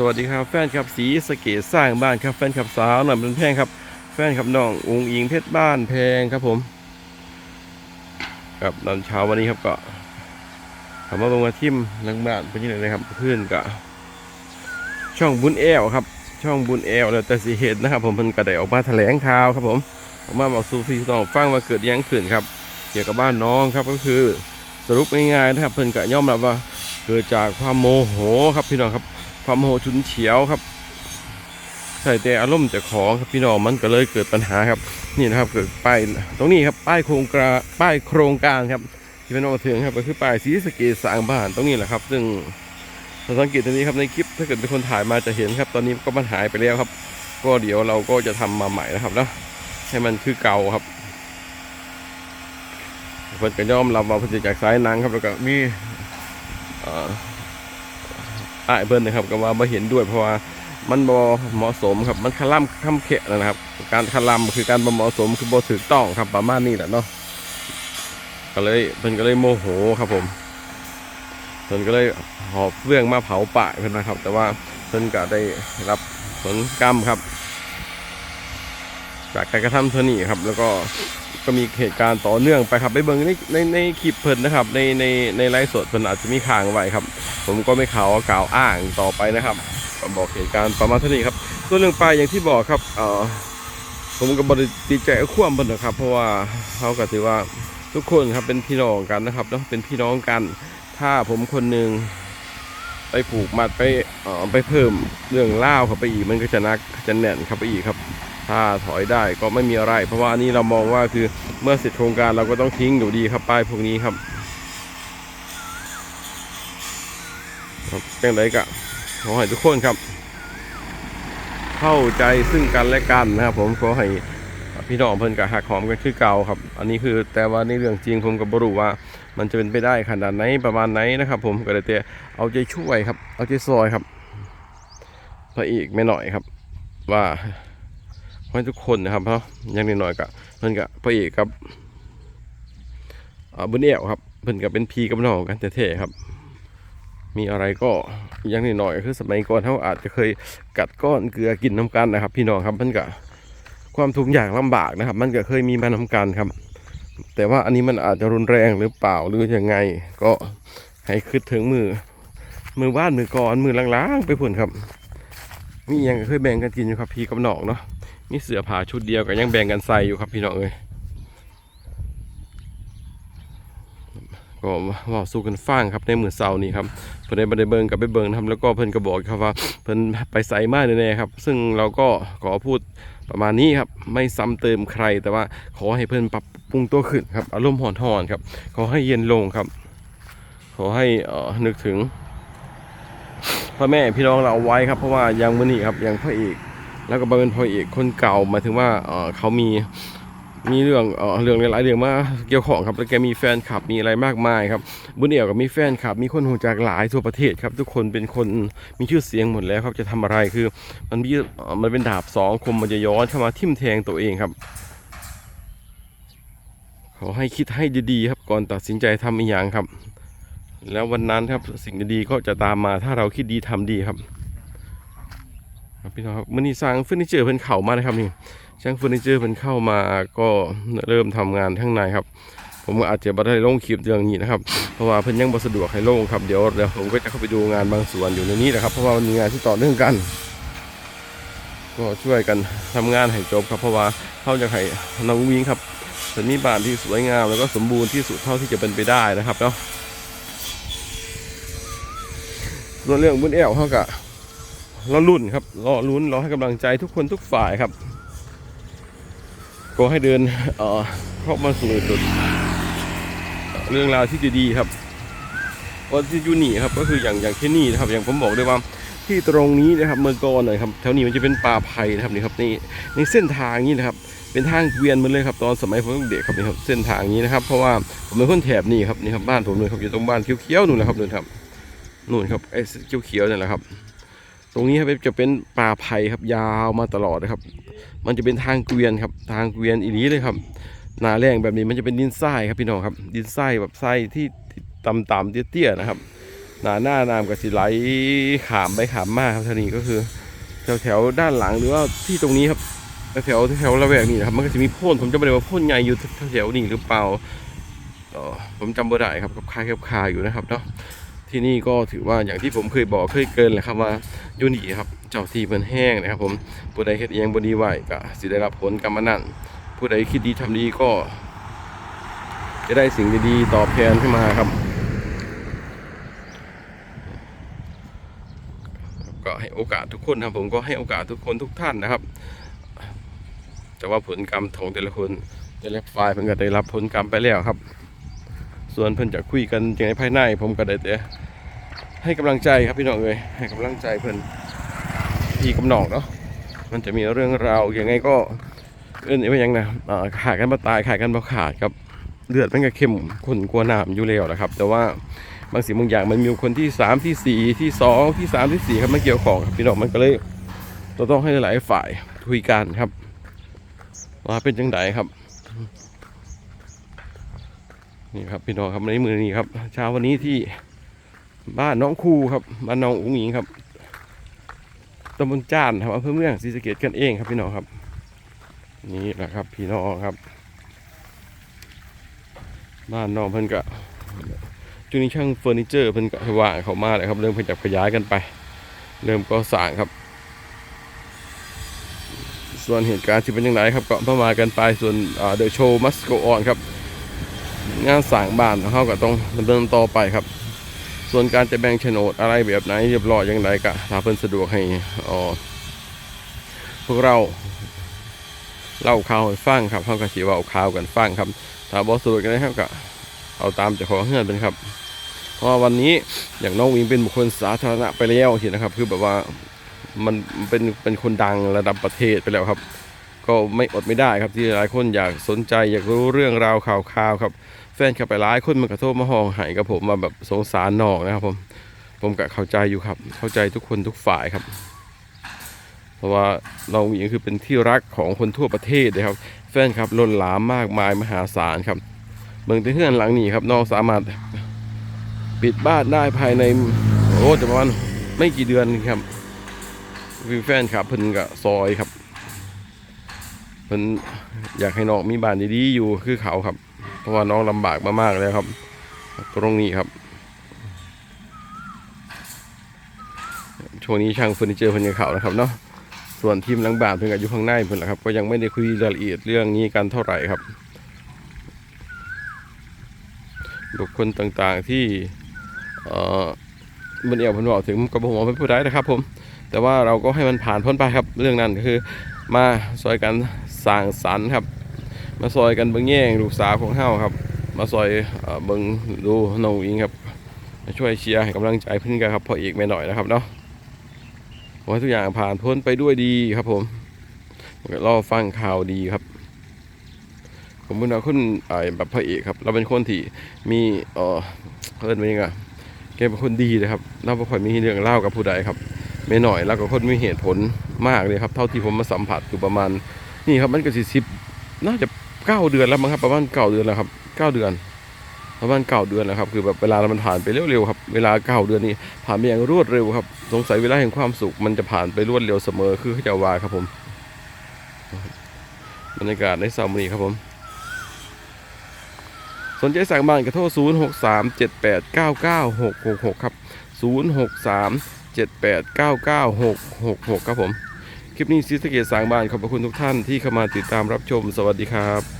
สวัสดีครับแฟนครับสีสเกตสร้างบ้านครับแฟนครับสาวหน่อยเป็นแพงครับ แฟนครับน้ององค์อิงเพชรบ้านแพงครับผมกับตอนเช้าวันนี้ครับก็ถามว่าลงมาทิมหลังบ้านเป็นยังไงนะครับเพื่อนกับช่องบุญแอลครับ ช่องบุญแอลแล้วแต่สีเหตุนะครับ ผมเพิ่นกระไดออกมาแถลงข่าวครับผมออกมาบอกสู่พี่น้องฟังว่าเกิดยังขึ้นครับ เกี่ยวกับบ้านน้องครับก็คือสรุปง่ายๆนะครับเพิ่อนก็ย่อมรับว่าเกิดจากความโมโหครับพี่น้องครับ ความโหฉุนเฉียวครับใส่แต่อารมณ์จากของครับพี่น้องมันก็เลยเกิดปัญหาครับนี่นะครับเกิดป้ายตรงนี้ครับป้ายโครงการป้ายโครงการครับที่เป็นมาถึงครับก็คือป้ายสีสเกตสร้างบ้านตรงนี้แหละครับ ซึ่งเราสังเกตตรงนี้ครับในคลิปถ้าเกิดเป็นคนถ่ายมาจะเห็นครับ ตอนนี้ก็มันหายไปแล้วครับ ก็เดี๋ยวเราก็จะทำมาใหม่นะครับเนาะให้มันคือเก่าครับเพิ่นก็ยอมรับว่าเพิ่นจากสายนังครับแล้วก็มีเอ้ายเพิ่นนะครับก็ว่าบ่เห็นด้วยเพราะว่ามันบ่เหมาะสมครับมันคล่ำค่ำเขะนะครับ การคล่ำคือการบ่เหมาะสมคือบ่ถูกต้องครับประมาณนี้แหละเนาะก็เลยเพิ่นก็เลยโมโหครับผมเพิ่นก็เลยหอบเรื่องมาเผาป่าเพิ่นนะครับ แต่ว่าเพิ่นก็ได้รับผลกรรมครับ จากการกระทำเท่านี้ครับ แล้วก็ ก็มีเหตุการณ์ต่อเนื่องไปครับไปเบิ่งในในในคลิปเพิ่นนะครับ ในในในไลฟ์สดเพิ่นอาจจะมีค้างไว้ครับ ผมก็ไม่ข่าวกล่าวอ้างต่อไปนะครับบอกเหตุการณ์ประมาณเท่านี้ครับส่วนเรื่องปลายอย่างที่บอกครับเอ่อผมก็บริดีใจกับควมเพิ่นนะครับ เพราะว่าเขาก็ถือว่าทุกคนครับเป็นพี่น้องกันนะครับเนาะเป็นพี่น้องกัน ถ้าผมคนหนึ่งไปผูกมัดไปเอ่อไปเพิ่มเรื่องเล่าเข้าไปอีกมันก็จะนักจะแน่นเข้าไปอีกครับ ถ้าถอยได้ก็ไม่มีอะไร เพราะว่าอันนี้เรามองว่าคือเมื่อเสร็จโครงการเราก็ต้องทิ้งอยู่ดีครับป้ายพวกนี้ครับครับจังไดกะขอให้ทุกคนครับ เข้าใจซึ่งกันและกันนะครับ ผมขอให้พี่น้องเพิ่นกับหักหอมกันคือเก่าครับ อันนี้คือแต่ว่าในเรื่องจริงผมก็บ่รู้ว่า มันจะเป็นไปได้ขนาดไหนประมาณไหนนะครับ ผมก็เลยแต่เอาใจช่วยครับ เอาใจซอยครับพระอีกไม่หน่อยครับ ว่า ให้ทุกคนนะครับเพราะอยังน้อยๆก็เพิ่นกับพระเอกครับบุญเอี่ยวครับเพิ่นก็เป็นพีกับน้องกันแท้ๆครับ มีอะไรก็อยังน้อยๆก็คือสมัยก่อนเขาอาจจะเคยกัดก้อนเกลือกินน้ำกันนะครับ พี่น้องครับมันก็ความทุกข์ยากลำบากนะครับ มันก็เคยมีมาน้ำกันครับ แต่ว่าอันนี้มันอาจจะรุนแรงหรือเปล่าหรือยังไง ก็ให้คิดถึงมือ มือบ้านมือก่อนมือล้างๆไปพุ่นครับ มีอหยังเคยแบ่งกันกินอยู่ครับพี่กับน้องเนาะ มีเสื้อผ้าชุดเดียวก็ยังแบ่งกันใส่อยู่ครับพี่น้องเอ้ยก็ว่าสู้กันฟังครับในมือเสาร์นี้ครับเพิ่อนได้บ่ไดเบิงกับไปเบิงนะครับแล้วก็เพิ่อนก็บอกครับว่าเพิ่อนไปใส่มาแน่ๆครับ ซึ่งเราก็ขอพูดประมาณนี้ครับไม่ซ้ำเติมใครแต่ว่าขอให้เพิ่อนปรับปรุงตัวขึ้นครับ อารมณ์ห่อนๆครับ ขอให้เย็นลงครับ ขอให้เออนึกถึงพ่อแม่พี่น้องเราเอาไว้ครับ เพราะว่าย่างมือนี้ครับย่างพระเอก แล้วก็บ่เป็นพระเอกคนเก่าหมายถึงว่าเออเขามีมีเรื่องเออเรื่องหลายๆเรื่องมาเกี่ยวข้องครับแล้วแกมีแฟนคลับมีอะไรมากมายครับบุญเอี่ยวกับมีแฟนคลับ มีคนหูจากหลายทั่วประเทศครับ ทุกคนเป็นคนมีชื่อเสียงหมดแล้วครับจะทำอะไรคือ มันมีมันเป็นดาบสองคมมันจะย้อนเข้ามาทิ่มแทงตัวเองครับขอให้คิดให้ดีๆครับก่อนตัดสินใจทำอีกอย่างครับ แล้ววันนั้นครับสิ่งดีๆก็จะตามมาถ้าเราคิดดีทำดีครับ ครับพี่น้องครับมันนี่สร้างเฟอร์นิเจอร์เพิ่นเข่ามานะครับนี่ช่างเฟอร์นิเจอร์เพิ่นเข้ามาก็เริ่มทำงานข้างในครับ ผมอาจจะบ่ได้ลงคลิปเรื่องนี้นะครับเพราะว่าเพิ่นยังบ่สะดวกให้ลงครับเดี๋ยวเดี๋ยวผมก็จะเข้าไปดูงานบางส่วนอยู่ในนี้นะครับ เพราะว่ามันมีงานที่ต่อเนื่องกัน ก็ช่วยกันทำงานให้จบครับ เพราะว่าเขาจะให้น้องวิงครับเป็นมีบ้านที่สวยงามแล้วก็สมบูรณ์ที่สุดเท่าที่จะเป็นไปได้นะครับเนาะส่วนเรื่องบุญแอวเขาก็ รอรุ่นครับรอลุ้นรอให้กำลังใจทุกคนทุกฝ่ายครับก็ให้เดินเอ่อเข้ามาสู่จุดเรื่องราวที่ดีๆครับว่าที่ยูนี่ครับก็คืออย่างอย่างที่นี่นะครับอย่างผมบอกเลยว่าที่ตรงนี้นะครับเมื่อก่อนหน่อยครับแถวนี้มันจะเป็นป่าไผ่นะครับนี่ครับนี่ในเส้นทางนี้นะครับ เป็นทางเกวียนมาเลยครับตอนสมัยผมเด็กครับนี่ครับเส้นทางนี้นะครับ เพราะว่าผมเป็นคนแถบนี่ครับนี่ครับบ้านผมเลยครับอยู่ตรงบ้านเขียวๆนู่นนะครับนู่นครับนู่นครับไอ้เขียวๆนั่นแหละครับ ตรงนี้ครับจะเป็นป่าไผ่ครับยาวมาตลอดนะครับ มันจะเป็นทางเกวียนครับ ทางเกวียนอีนี้เลยครับ หนาแรงแบบนี้มันจะเป็นดินทรายครับพี่น้องครับ ดินทรายแบบทรายที่ต่ำๆเตี้ยๆนะครับ หนาหน้าน้ำก็สิไหลขามไปขามมาครับท่านี้ก็คือแถวๆด้านหลังหรือว่าที่ตรงนี้ครับแถวๆแถวระแวกนี้นครับมันก็จะมีพ่นผมจำไม่ได้ว่าพ่นใหญ่อยู่แถวๆนี้หรือเปล่าผมจำไม่ได้ครับกับคายกับคาอยู่นะครับเนาะ ที่นี่ก็ถือว่าอย่างที่ผมเคยบอกเคยเกินแหละครับว่ายูนี่ครับเจ้าที่เพิ่นแห้งนะครับผมผู้ใดเฮ็ดเอียงบ่ดีไว้ก็สิได้รับผลกรรมนั้นผู้ใดคิดดีทำดีก็ จะได้สิ่งดีๆตอบแทนขึ้นมาครับ ก็ให้โอกาสทุกคนครับผมก็ให้โอกาสทุกคนทุกท่านนะครับ แต่ว่าผลกรรมของแต่ละคนแต่ละฝ่ายเพิ่นก็ได้รับผลกรรมไปแล้วครับ ส่วนเพิ่นจะคุยกันอย่างในภายในผมก็ได้แต่ให้กำลังใจครับพี่น้องเอ้ยให้กำลังใจเพิ่นพี่กำนองเนาะมันจะมีเรื่องราวอย่างไงก็เอิ้นว่ายังนะขาดกันมาตายขาดกันมาขาดครับเลือดมันก็เข้มข้นกลัวน้ำอยู่แล้วนะครับ แต่ว่าบางสิ่งบางอย่างมันมีคนที่สามที่สี่ที่สองที่สามที่สี่ครับมันเกี่ยวของครับพี่น้องมันก็เลยเราต้องให้หลายฝ่ายคุยกันครับว่าเป็นจังไดครับ นี่ครับพี่น้องครับในมือนี้ครับเช้าวันนี้ที่บ้านน้องคูครับบ้านน้องอุ๋งหญิงครับตำบลจานครับอำเภอเมืองศรีสะเกษกันเองครับพี่น้องครับ นี่แหละครับพี่น้องครับ บ้านน้องเพิ่นก็จุนี้ช่างเฟอร์นิเจอร์เพิ่นก็ว่างเขามาเลยครับเริ่มขยับขยายกันไป เริ่มก่อสร้างครับ ส่วนเหตุการณ์ที่เป็นยังไงครับก็ประมากันไปส่วนเดอะโชว์มัสโกออนครับ งานสร้างบ้านเขาก็ต้องดำเนินต่อไปครับ ส่วนการจะแบ่งโฉนดอะไรแบบไหนเรียบร้อยยังไงก็ถ้าเพิ่นสะดวกให้ออพวกเราเล่าข่าวฟังครับเขาก็สิว่าข่าวกันฟังครับ ถ้าบอสวยกันนะครับก็เอาตามเจ้าของเฮือนเป็นครับเพราะวันนี้อย่างน้องวิงเป็นบุคคลสาธารณะไปแล้วเห็นนะครับ คือแบบว่ามันเป็นเป็นคนดังระดับประเทศไปแล้วครับ ก็ไม่อดไม่ได้ครับที่หลายคนอยากสนใจอยากรู้เรื่องราวข่าวข่าวครับ แฟนคลับไปหลายคนมันกระโทษมาห้องไห้กับผมมาแบบสงสารน้องนะครับผมผมก็เข้าใจอยู่ครับ เข้าใจทุกคนทุกฝ่ายครับ เพราะว่าน้องวิงคือเป็นที่รักของคนทั่วประเทศเลยครับ แฟนครับล้นหลามมากมายมหาศาลครับเมืองที่เฮือนหลังนี้ครับน้องสามารถปิดบ้านได้ภายในโอ้จะประมาณไม่กี่เดือนครับคือแฟนครับเพิ่นก็ซอยครับ เพิ่นอยากให้น้องมีบ้านดีๆอยู่คือเขาครับ เพราะว่าน้องลำบากมากๆแล้วครับ ตรงนี้ครับ ช่วงนี้ช่างเฟอร์นิเจอร์เพิ่นยังเขานะครับเนาะส่วนทีมหลังบ้านเพิ่นก็อยู่ข้างในเพิ่นแหละครับก็ยังไม่ได้คุยรายละเอียดเรื่องนี้กันเท่าไหร่ครับ บุคคลต่างๆที่เอ่อบนเอวเพิ่นบอกถึงกระบอกว่าเป็นผู้ร้ายนะครับผม แต่ว่าเราก็ให้มันผ่านพ้นไปครับเรื่องนั้นก็คือมาซอยกัน สร้างสรรค์ครับ มาซอยกันเบิ่งแย่งลูกสาวของเฮาครับ มาซอยเบิ่งดูน้องอิงครับมาช่วยเชียร์ให้กำลังใจเพิ่นกันครับพออีกไม่หน่อยนะครับเนาะขอให้ทุกอย่างผ่านพ้นไปด้วยดีครับผมรอฟังข่าวดีครับ ผมเป็นคนอ่าแบบพระเอกครับ เราเป็นคนที่มีเออเพิ่นเป็นยังไงแกเป็นคนดีนะครับเราไม่ค่อยมีเรื่องเล่ากับผู้ใดครับ ไม่หน่อยแล้วก็คนมีเหตุผลมากเลยครับ เท่าที่ผมมาสัมผัสอยู่ประมาณ นี่ครับมันก็สิสิบน่าจะเก้าเดือนแล้วมั้งครับประมาณเก้าเดือนแล้วครับเก้าเดือนประมาณเก้าเดือนแล้วครับคือแบบเวลามันผ่านไปเร็วๆครับเวลาเก้าเดือนนี้ผ่านไปอย่างรวดเร็วครับ สงสัยเวลาแห่งความสุข มันจะผ่านไปรวดเร็วเสมอคือเขาจะวาครับผมบรรยากาศในสามูนีครับผมสนใจสั่งบ้านกระโทร0 6 3 7 8 9 9 6 6 6 ครับ 0 6 3 7 8 9 9 6 6 6 ครับผม คลิปนี้ซีสเกตสางบานขอบพระคุณทุกท่านที่เข้ามาติดตามรับชม สวัสดีครับ